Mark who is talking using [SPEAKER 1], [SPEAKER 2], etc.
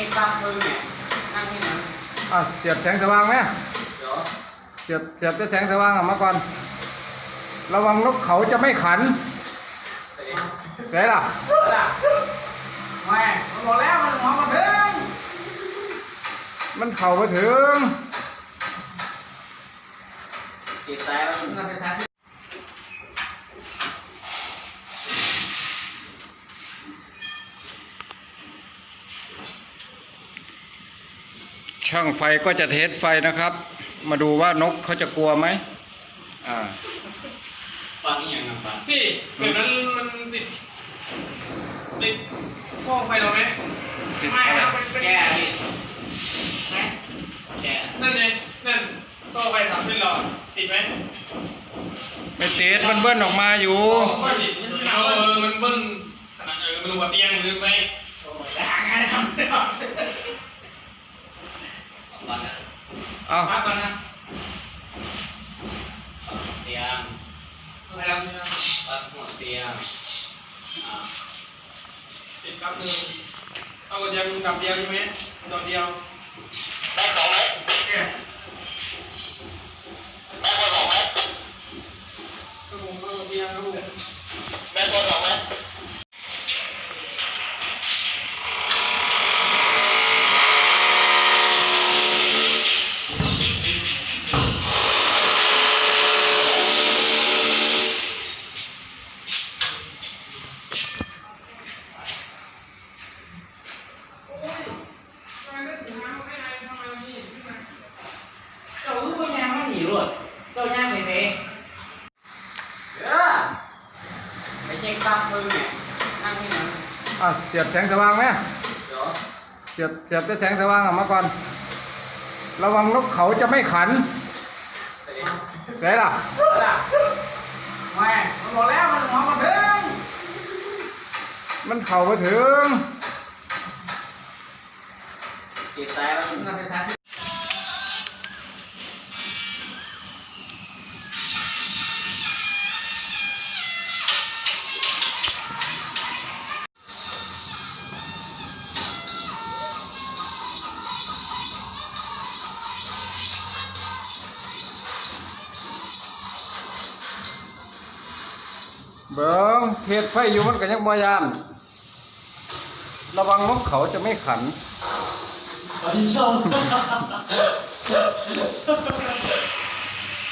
[SPEAKER 1] ช็คตั้งมือเนี่ยนั่งนี่นะ
[SPEAKER 2] อะเสียบแสงสว่างไหม
[SPEAKER 1] เดี๋ยว
[SPEAKER 2] เสียบเสียบแต่แสงสว่างออกมาก่อน ระวังนกเขาจะไม่ขัน
[SPEAKER 1] เสร็จ
[SPEAKER 2] เสียล่ะ
[SPEAKER 1] แล้วแม่มันบอกแล้วมันหอมมาถึง
[SPEAKER 2] มันเข่าไปถึง
[SPEAKER 1] เสียใจแล้วมันจะใช้
[SPEAKER 2] ช่างไฟก็จะเทสไฟนะครับ มาดูว่านกเขาจะกลัวไหมอ่า
[SPEAKER 1] ฟังนี่ยังไงฟัง
[SPEAKER 3] พี่แบบนั้นมันติดติดพ่อไฟเราไหมไม่ครับมันเป็น
[SPEAKER 1] แก้พี่
[SPEAKER 3] ไหม
[SPEAKER 1] แก้
[SPEAKER 3] นั่นไงนั่นต่อไฟสามเส้นหลอดติดไหม
[SPEAKER 2] ไม่ติดมันเบิ้ลออกมาอยู่
[SPEAKER 3] ก็ติดมันเอาเออมันเบิ้ลขนาดเออมันลงมาเตียงลืมไป
[SPEAKER 1] โอ้ยด่างไงทำ เดี๋ยวฟังนะ
[SPEAKER 2] เอา
[SPEAKER 3] พักก่อนนะ
[SPEAKER 1] เตียง
[SPEAKER 3] อะไรครับนี่นะ
[SPEAKER 1] ปัดหัวเตียงอ่า
[SPEAKER 3] ติดกับหนึ่งเอากระเดียวกับเดียวใช่ไหมดอกเดียว
[SPEAKER 1] ได้สองไห
[SPEAKER 3] ยา
[SPEAKER 1] งไม่หนีรวดเจ้ายางไปเซ่เออไปเช็คตั้งมือเนี่ยนั่งนี่นะ
[SPEAKER 2] อะเสียบแสงสว่างไหม
[SPEAKER 1] เดี๋ยว
[SPEAKER 2] เสียบเสียบแต่แสงสว่างออกมาก่อน ระวังนกเขาจะไม่ขัน
[SPEAKER 1] เสร็จ
[SPEAKER 2] เสียล่ะ
[SPEAKER 1] แล้วแม่มันบอกแล้วมันหอมมาถึง
[SPEAKER 2] มันเข่าไปถึง
[SPEAKER 1] เบิ้
[SPEAKER 2] งเทศไฟอยู่มันก็ยังบ่ยาน ระวังนกเขาจะไม่ขัน
[SPEAKER 1] ไปช่อง